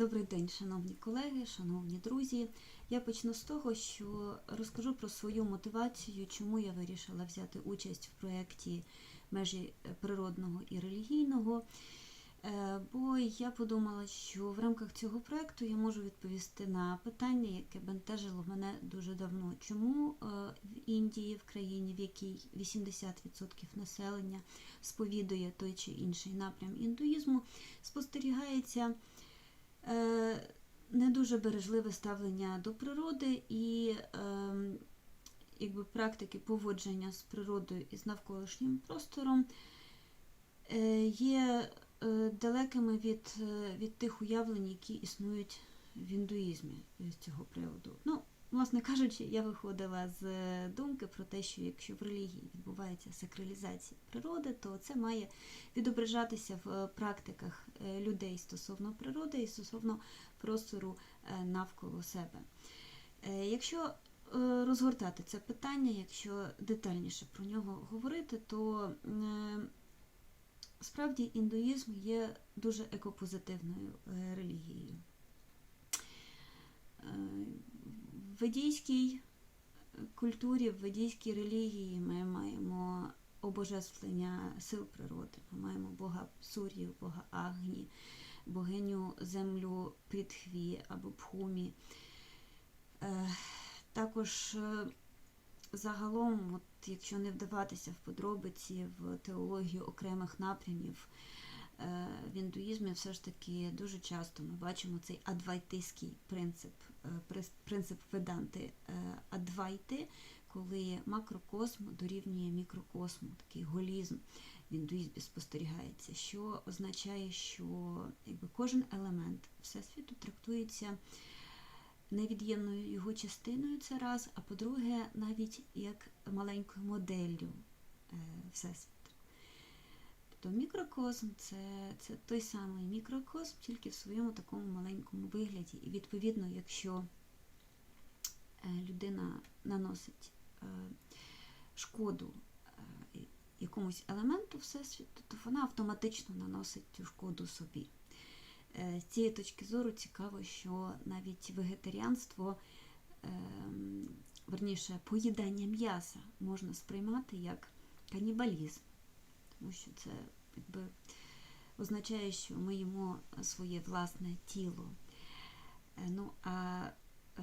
Добрий день, шановні колеги, шановні друзі. Я почну з того, що розкажу про свою мотивацію, чому я вирішила взяти участь в проєкті межі природного і релігійного. Е, Бо я подумала, що в рамках цього проєкту я можу відповісти на питання, яке бентежило мене дуже давно. Чому е, в Індії, в країні, в якій 80% населення сповідує той чи інший напрям індуїзму, спостерігається не дуже бережливе ставлення до природи і е, якби практики поводження з природою і з навколишнім простором е, є е, далекими від, е, від тих уявлень, які існують в індуїзмі з цього приводу. Ну, власне кажучи, я виходила з е, думки про те, що якщо в релігії відбувається сакралізація природи, то це має відображатися в е, практиках е, людей стосовно природи і стосовно простору навколо себе. Якщо розгортати це питання, якщо детальніше про нього говорити, то справді індуїзм є дуже екопозитивною релігією. Е, ведійській культурі, в ведійській релігії ми маємо обожествлення сил природи. Ми маємо Бога Сур'ю, Бога Агні, богиню землю Прітхві або Пхумі. Е, Також е, загалом, от, якщо не вдаватися в подробиці, в теологію окремих напрямів е, в індуїзмі, все ж таки дуже часто ми бачимо цей адвайтистський принцип, е, принцип веданти е, адвайти, коли макрокосм дорівнює мікрокосму, такий голізм в індуїзмі спостерігається, що означає, що якби, кожен елемент всесвіту трактується невід'ємною його частиною це раз, а по-друге, навіть як маленькою моделлю е, Всесвіту. Тобто мікрокосм це, це той самий мікрокосм, тільки в своєму такому маленькому вигляді. І відповідно, якщо е, людина наносить е, шкоду е, якомусь елементу Всесвіту, то вона автоматично наносить цю шкоду собі. З цієї точки зору цікаво, що навіть вегетаріанство, ем, верніше, поїдання м'яса можна сприймати як канібалізм, тому що це якби, означає, що ми їмо своє власне тіло. Е, Ну, а е,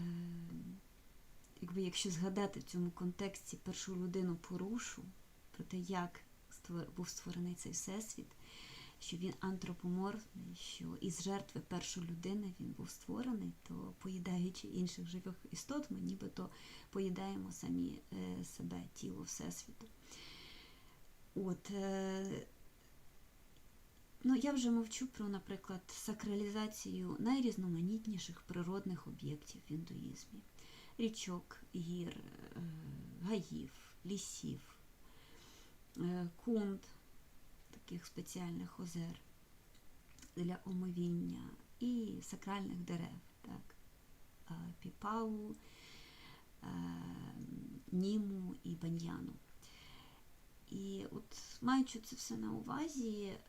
якби, якщо згадати в цьому контексті першу людину порушу, про те, як був створений цей всесвіт, що він антропоморфний, що із жертви першої людини він був створений, то поїдаючи інших живих істот, ми нібито поїдаємо самі е, себе, тіло Всесвіту. От, е, ну, я вже мовчу про, наприклад, сакралізацію найрізноманітніших природних об'єктів в індуїзмі: річок, гір, е, гаїв, лісів, е, кунд, таких спеціальних озер для омовіння і сакральних дерев, так, піпалу, німу і баньяну. І от маючи це все на увазі, е,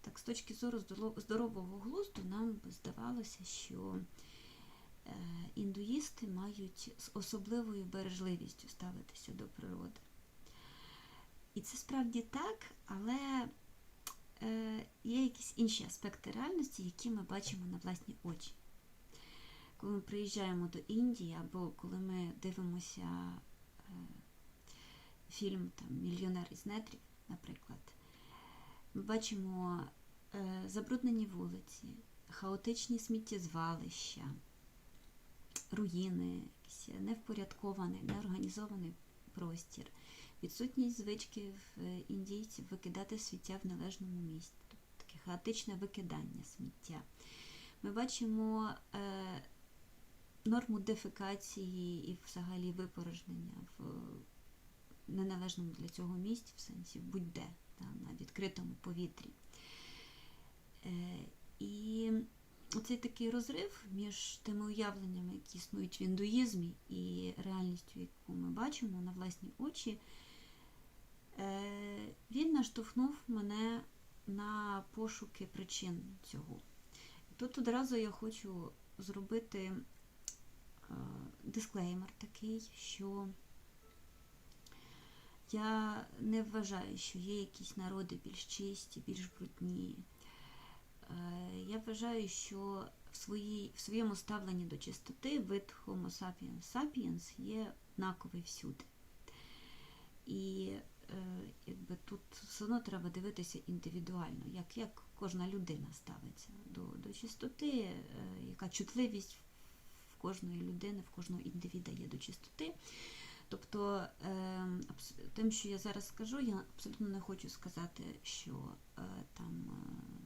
так з точки зору здорового глузду, нам здавалося, що е, індуїсти мають з особливою бережливістю ставитися до природи. І це справді так, але е, є якісь інші аспекти реальності, які ми бачимо на власні очі. Коли ми приїжджаємо до Індії, або коли ми дивимося фільм там, Мільйонер із нетрів, наприклад, ми бачимо е, забруднені вулиці, хаотичні сміттєзвалища, руїни, якийсь невпорядкований, неорганізований простір відсутність звички в е, індійців викидати сміття в належному місці, тобто таке хаотичне викидання сміття. Ми бачимо е, норму дефекації і взагалі випорожнення в неналежному для цього місці, в сенсі будь-де, на відкритому повітрі. Е, і оцей такий розрив між тими уявленнями, які існують в індуїзмі, і реальністю, яку ми бачимо на власні очі, е, він наштовхнув мене на пошуки причин цього. тут одразу я хочу зробити е, дисклеймер такий, що я не вважаю, що є якісь народи більш чисті, більш брудні. Е, Я вважаю, що в, своїй, в своєму ставленні до чистоти вид Homo sapiens sapiens є однаковий всюди. І е, якби тут все одно треба дивитися індивідуально, як, як кожна людина ставиться до, до чистоти, е, яка чутливість в кожної людини, в кожного індивіда є до чистоти. Тобто е, тим, що я зараз скажу, я абсолютно не хочу сказати, що е, там. Е,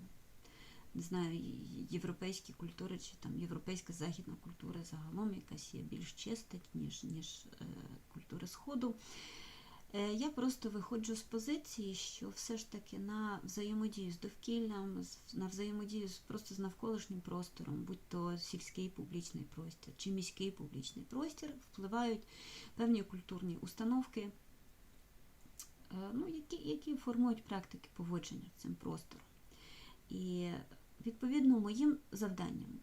не знаю, європейські культури чи там європейська західна культура загалом якась є більш чиста, ніж, ніж е, культура Сходу. Е, я просто виходжу з позиції, що все ж таки на взаємодію з довкіллям, на взаємодію з, просто з навколишнім простором, будь то сільський публічний простір чи міський публічний простір, впливають певні культурні установки, е, ну, які, які формують практики поводження з цим простором. І відповідно моїм завданням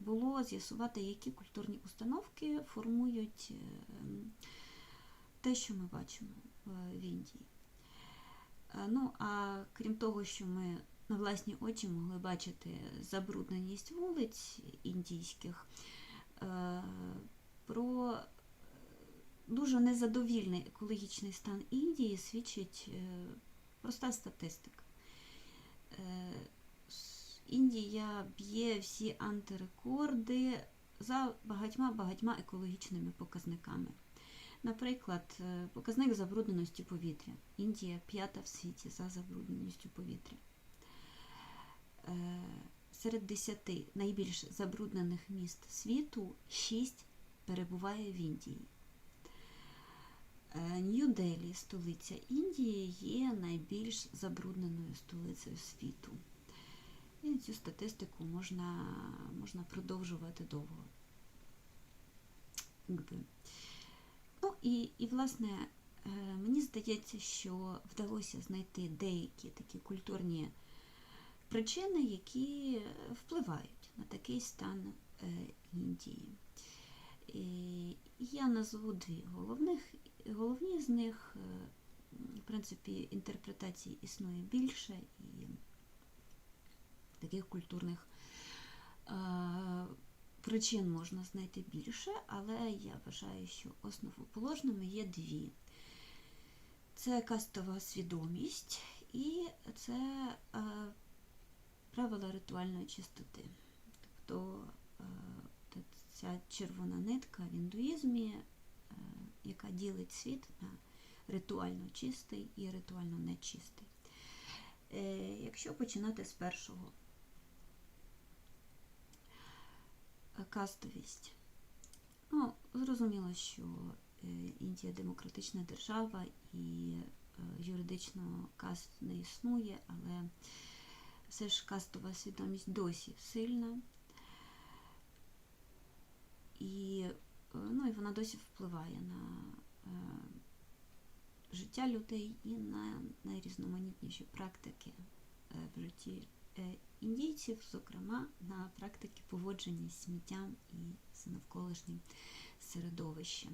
було з'ясувати, які культурні установки формують е, те, що ми бачимо е, в Індії. Е, Ну, а крім того, що ми на власні очі могли бачити забрудненість вулиць індійських, е, про дуже незадовільний екологічний стан Індії свідчить проста статистика. Індія б'є всі антирекорди за багатьма-багатьма екологічними показниками. Наприклад, е, показник забрудненості повітря. Індія п'ята в світі за забрудненістю повітря. Е, Серед десяти найбільш забруднених міст світу шість перебуває в Індії. Е, Нью-Делі, столиця Індії, є найбільш забрудненою столицею світу. І цю статистику можна, можна продовжувати довго. Якби. І, і власне, е, мені здається, що вдалося знайти деякі такі культурні причини, які впливають на такий стан е, Індії. І я назву дві головних. Головні з них, е, в принципі, інтерпретацій існує більше і таких культурних причин можна знайти більше, але я вважаю, що основоположними є дві. Це кастова свідомість і це е, правила ритуальної чистоти. Тобто е, ця червона нитка в індуїзмі, е, яка ділить світ на ритуально чистий і ритуально нечистий. Е, Якщо починати з першого, Е, кастовість. Ну, зрозуміло, що е, Індія демократична держава і е, юридично каст не існує, але все ж кастова свідомість досі сильна. І, е, ну, і вона досі впливає на життя людей і на найрізноманітніші практики в житті індійців, зокрема на практики поводження з сміттям і з навколишнім середовищем.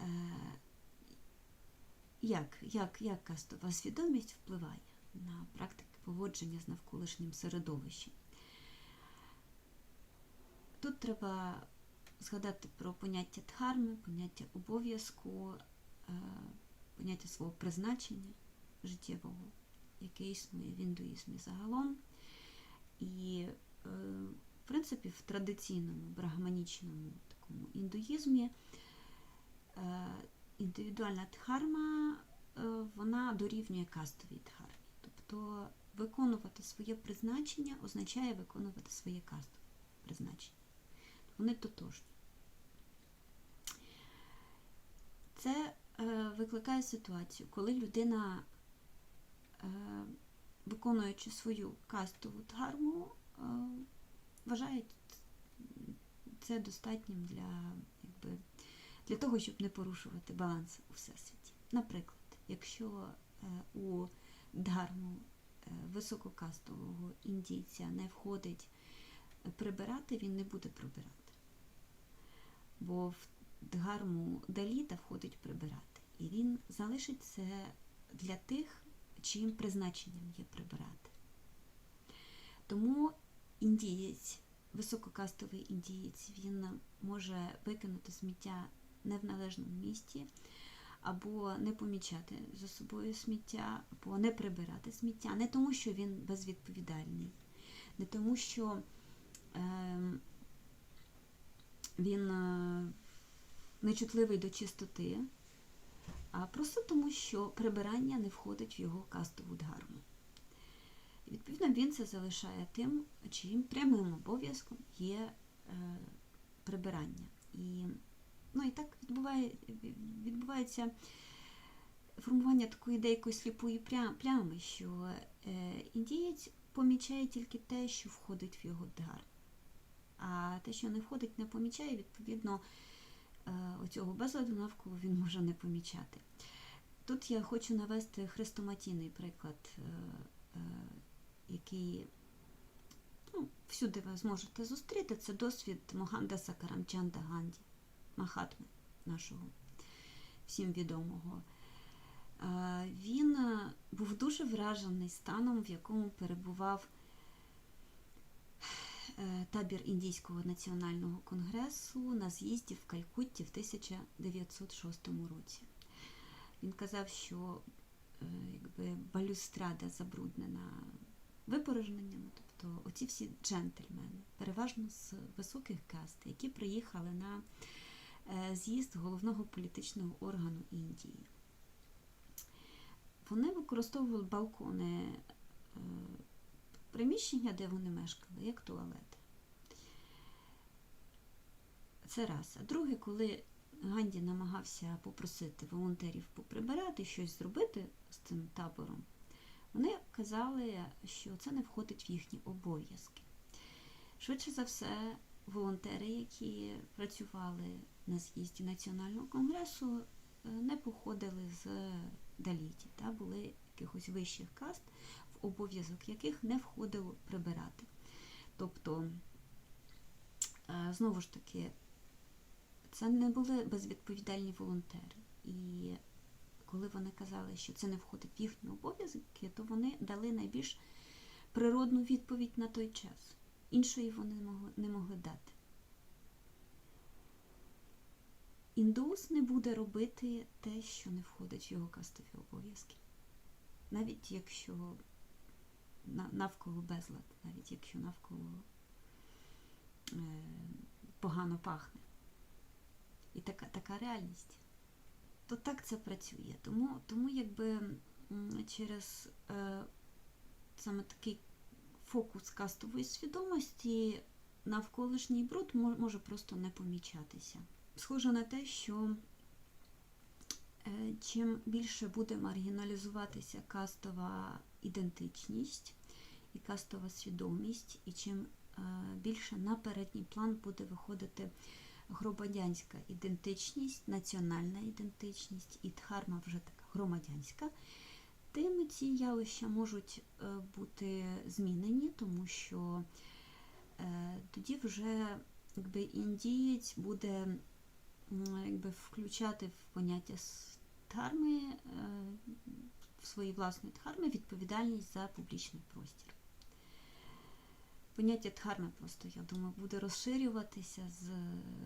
Е, Як, як, як кастова свідомість впливає на практики поводження з навколишнім середовищем? Тут треба згадати про поняття дхарми, поняття обов'язку, е, поняття свого призначення життєвого, яке існує в індуїзмі загалом. І, е, в принципі, в традиційному брахманічному такому індуїзмі е, індивідуальна дхарма е, вона дорівнює кастовій дхармі. Тобто виконувати своє призначення означає виконувати своє кастове призначення. Вони тотожні. Це викликає ситуацію, коли людина, виконуючи свою кастову дхарму, е, вважає це достатнім для, якби, для того, щоб не порушувати баланс у всесвіті. Наприклад, якщо е, у дхарму е, висококастового індійця не входить прибирати, він не буде прибирати. Бо в дгарму Даліта входить прибирати. І він залишить це для тих, чиїм призначенням є прибирати. Тому індієць, висококастовий індієць, він може викинути сміття не в належному місці, або не помічати за собою сміття, або не прибирати сміття. Не тому, що він безвідповідальний, не тому, що е, він нечутливий до чистоти, а просто тому, що прибирання не входить в його кастову дгарму. І, відповідно, він це залишає тим, чиїм прямим обов'язком є е, прибирання. І, ну, і так відбуває, відбувається формування такої деякої сліпої плями, що е, індієць помічає тільки те, що входить в його дар. А те, що не входить, не помічає, відповідно, оцього безладу навколо він може не помічати. Тут я хочу навести хрестоматійний приклад, е, е, який ну, всюди ви зможете зустріти. Це досвід Могандаса Карамчанда Ганді, Махатми нашого всім відомого. Він був дуже вражений станом, в якому перебував табір Індійського національного конгресу на з'їзді в Калькутті в 1906 році. Він казав, що якби, балюстрада забруднена випорожненнями, тобто оці всі джентльмени, переважно з високих каст, які приїхали на з'їзд головного політичного органу Індії. Вони використовували балкони приміщення, де вони мешкали, як туалети. Це раз. А друге, коли Ганді намагався попросити волонтерів поприбирати, щось зробити з цим табором, вони казали, що це не входить в їхні обов'язки. Швидше за все, волонтери, які працювали на з'їзді Національного конгресу, не походили з даліті, та були якихось вищих каст, в обов'язок яких не входило прибирати. Тобто, знову ж таки, це не були безвідповідальні волонтери. І коли вони казали, що це не входить в їхні обов'язки, то вони дали найбільш природну відповідь на той час. Іншої вони не могли, дати. Індус не буде робити те, що не входить в його кастові обов'язки. Навіть якщо навколо безлад, навіть якщо навколо е, погано пахне. І така така реальність. То так це працює. Тому, тому якби через е, саме такий фокус кастової свідомості навколишній бруд може просто не помічатися. Схоже на те, що е, чим більше буде маргіналізуватися кастова ідентичність і кастова свідомість, і чим е, більше на передній план буде виходити громадянська ідентичність, національна ідентичність і дхарма вже така громадянська, тим ці явища можуть е, бути змінені, тому що тоді вже якби, індієць буде якби, включати в поняття дхарми, в свої власні дхарми відповідальність за публічний простір. Поняття дхарми просто, я думаю, буде розширюватися з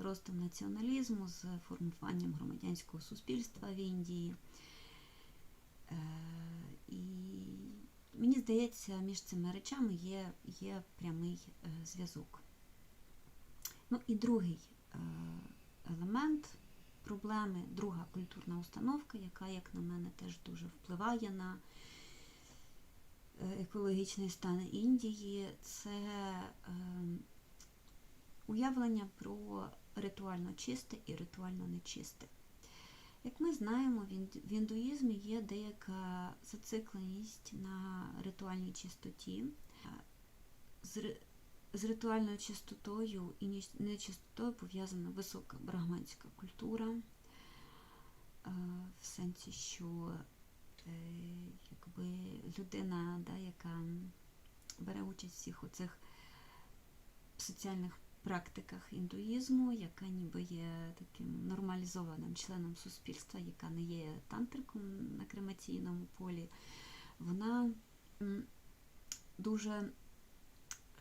ростом націоналізму, з формуванням громадянського суспільства в Індії. І мені здається, між цими речами є, є прямий зв'язок. Ну і другий елемент проблеми, друга культурна установка, яка, як на мене, теж дуже впливає на екологічний стан Індії, це е, уявлення про ритуально чисте і ритуально нечисте. Як ми знаємо, в індуїзмі є деяка зацикленість на ритуальній чистоті. З ритуальною чистотою і нечистотою пов'язана висока брахманська культура, в сенсі, що е, якби людина, да, яка бере участь в всіх оцих соціальних практиках індуїзму, яка ніби є таким нормалізованим членом суспільства, яка не є тантриком на кремаційному полі, вона дуже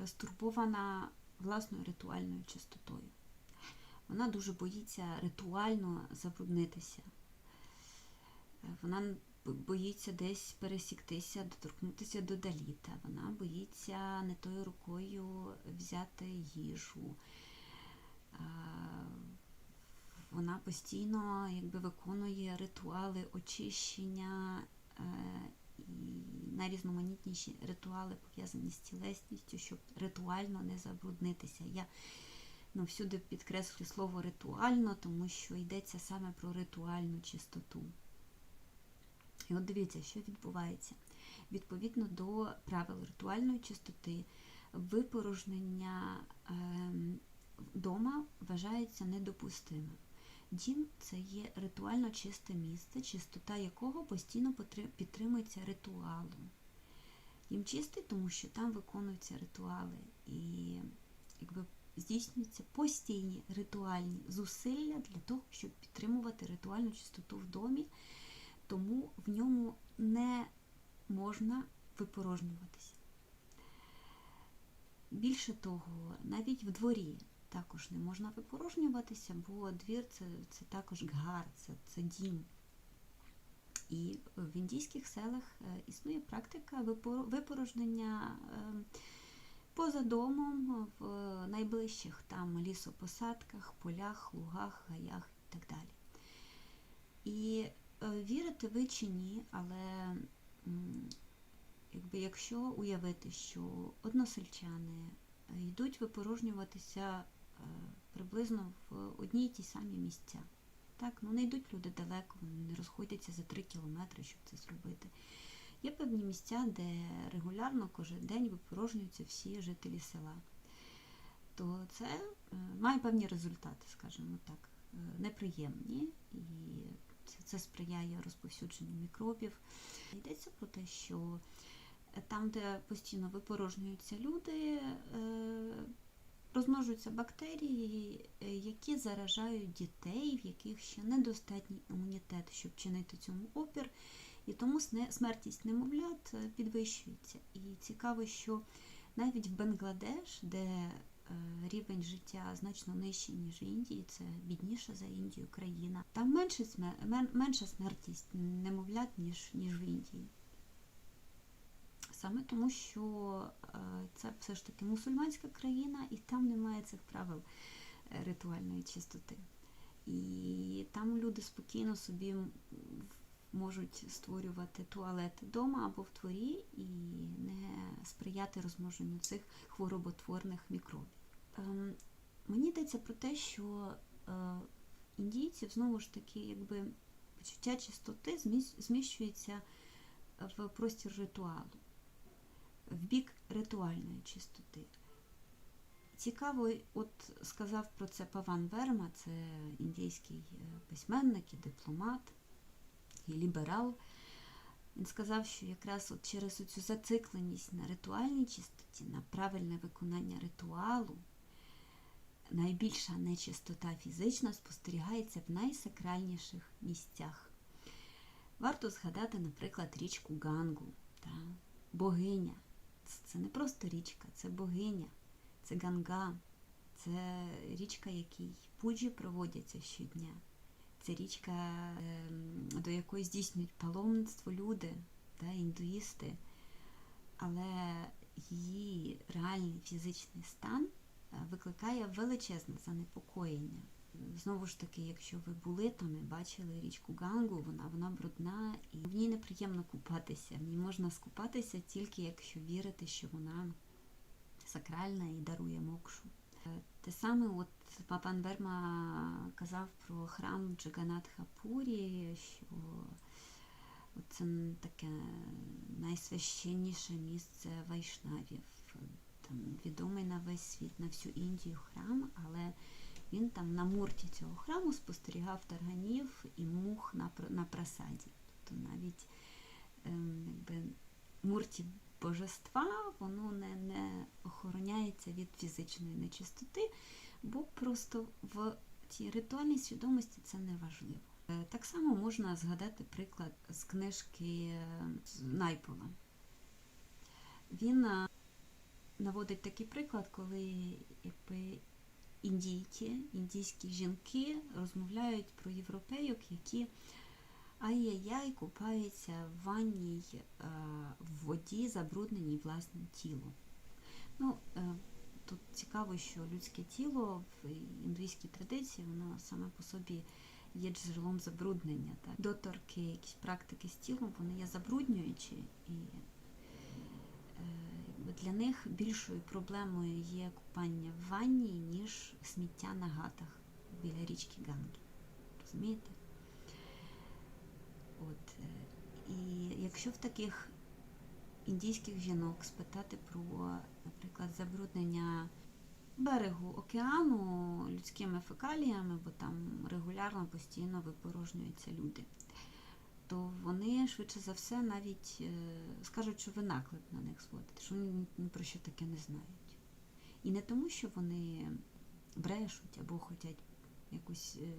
стурбована власною ритуальною чистотою. Вона дуже боїться ритуально забруднитися. Е, Вона боїться десь пересіктися, доторкнутися до даліта. Вона боїться не тою рукою взяти їжу. Вона постійно якби, виконує ритуали очищення е, і найрізноманітніші ритуали пов'язані з тілесністю, щоб ритуально не забруднитися. Я ну, всюди підкреслюю слово ритуально, тому що йдеться саме про ритуальну чистоту. І от дивіться, що відбувається. Відповідно до правил ритуальної чистоти, випорожнення ем, вдома вважається недопустимим. Дім це є ритуально чисте місце, чистота якого постійно підтримується ритуалом. Дім чистий, тому що там виконуються ритуали і якби здійснюються постійні ритуальні зусилля для того, щоб підтримувати ритуальну чистоту в домі, тому в ньому не можна випорожнюватися. Більше того, навіть в дворі також не можна випорожнюватися, бо двір це, це також гар, це, це дім. І в індійських селах е, існує практика випорожнення е, поза домом, в найближчих там лісопосадках, полях, лугах, гаях і так далі. І вірите ви чи ні, але якби якщо уявити, що односельчани е, йдуть випорожнюватися е, приблизно в одні й ті самі місця. Так, ну не йдуть люди далеко, вони не розходяться за три кілометри, щоб це зробити. Є певні місця, де регулярно кожен день випорожнюються всі жителі села. То це е, має певні результати, скажімо так, е, неприємні, і це, сприяє розповсюдженню мікробів. Йдеться про те, що там, де постійно випорожнюються люди, е, розмножуються бактерії, е, які заражають дітей, в яких ще недостатній імунітет, щоб чинити цьому опір. І тому смертність немовлят е, підвищується. І цікаво, що навіть в Бангладеш, де е, рівень життя значно нижчий, ніж в Індії, це бідніша за Індію країна. Там менше менша смертність немовлят, ніж, ніж в Індії. Саме тому, що е, це все ж таки мусульманська країна, і там немає цих правил е, ритуальної чистоти. І там люди спокійно собі можуть створювати туалети вдома або в дворі і не сприяти розмноженню цих хвороботворних мікробів. Ем, Мені йдеться про те, що е, індійців знову ж таки, якби почуття чистоти зміщується в простір ритуалу, в бік ритуальної чистоти. Цікаво, от сказав про це Паван Верма, це індійський е, письменник і дипломат, і ліберал. Він сказав, що якраз от через цю зацикленість на ритуальній чистоті, на правильне виконання ритуалу, найбільша нечистота фізична спостерігається в найсакральніших місцях. Варто згадати, наприклад, річку Гангу, та, богиня. Це, не просто річка, це богиня, це Ганга, це річка, якій пуджі проводяться щодня. Це річка, ем, до якої здійснюють паломництво люди, та, індуїсти, але її реальний фізичний стан викликає величезне занепокоєння. Знову ж таки, якщо ви були там і бачили річку Гангу, вона, вона брудна і в ній неприємно купатися. В ній можна скупатися тільки якщо вірити, що вона сакральна і дарує мокшу. Е, Те саме от Папан Верма казав про храм Джаганатха Пурі, що це таке найсвященніше місце вайшнавів. Там відомий на весь світ, на всю Індію храм, але він там на мурті цього храму спостерігав тарганів і мух на, на прасаді. Тобто навіть ем, якби, мурті божества, воно не, не охороняється від фізичної нечистоти, бо просто в цій ритуальній свідомості це не важливо. Е, Так само можна згадати приклад з книжки е, Найпола. Він е, наводить такий приклад, коли індійки, індійські жінки розмовляють про європейок, які ай-яй-яй купаються в ванній е, в воді, забрудненій власним тілом. Ну, е, тут цікаво, що людське тіло в індуїзькій традиції, воно саме по собі є джерелом забруднення. Так? Доторки, якісь практики з тілом, вони є забруднюючі і для них більшою проблемою є купання в ванні, ніж сміття на гатах біля річки Ганги. Розумієте? От, е, і якщо в таких індійських жінок спитати про, наприклад, забруднення берегу океану людськими фекаліями, бо там регулярно постійно випорожнюються люди, то вони швидше за все навіть е, скажуть, що ви наклеп на них зводите, що вони ні- про що таке не знають. І не тому, що вони брешуть або хочуть якусь е,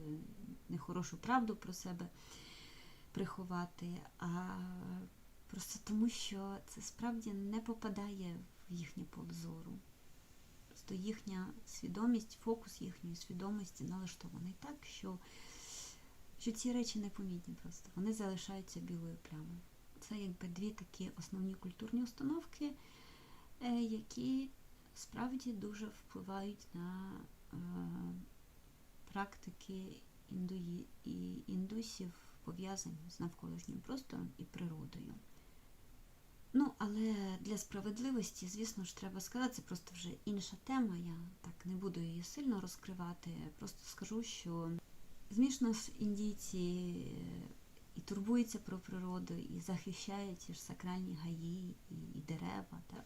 нехорошу правду про себе приховати, а просто тому, що це справді не попадає в їхнє поле зору. Просто їхня свідомість, фокус їхньої свідомості налаштований так, що, що ці речі непомітні просто. Вони залишаються білою плямою. Це якби дві такі основні культурні установки, е, які справді дуже впливають на е, практики індуї, і індусів, пов'язані з навколишнім простором і природою. Ну, але для справедливості, звісно ж, треба сказати, це просто вже інша тема. Я так не буду її сильно розкривати. Просто скажу, що змішно з індійці е, і турбуються про природу, і захищають ті ж сакральні гаї, і, і дерева. Та,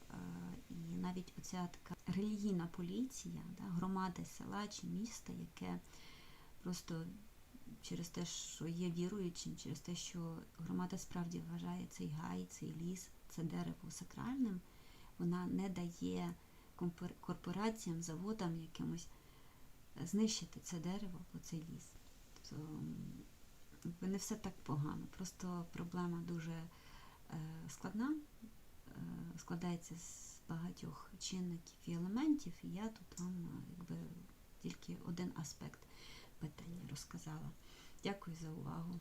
і навіть оця така релігійна поліція, да, громада села чи міста, яке просто через те, що є віруючим, через те, що громада справді вважає цей гай, цей ліс, це дерево сакральним, вона не дає корпораціям, заводам якимось е, знищити це дерево цей ліс. Тобто не все так погано. Просто проблема дуже е, складна, е, складається з багатьох чинників і елементів, і я тут вам е, якби тільки один аспект питання розказала. Дякую за увагу.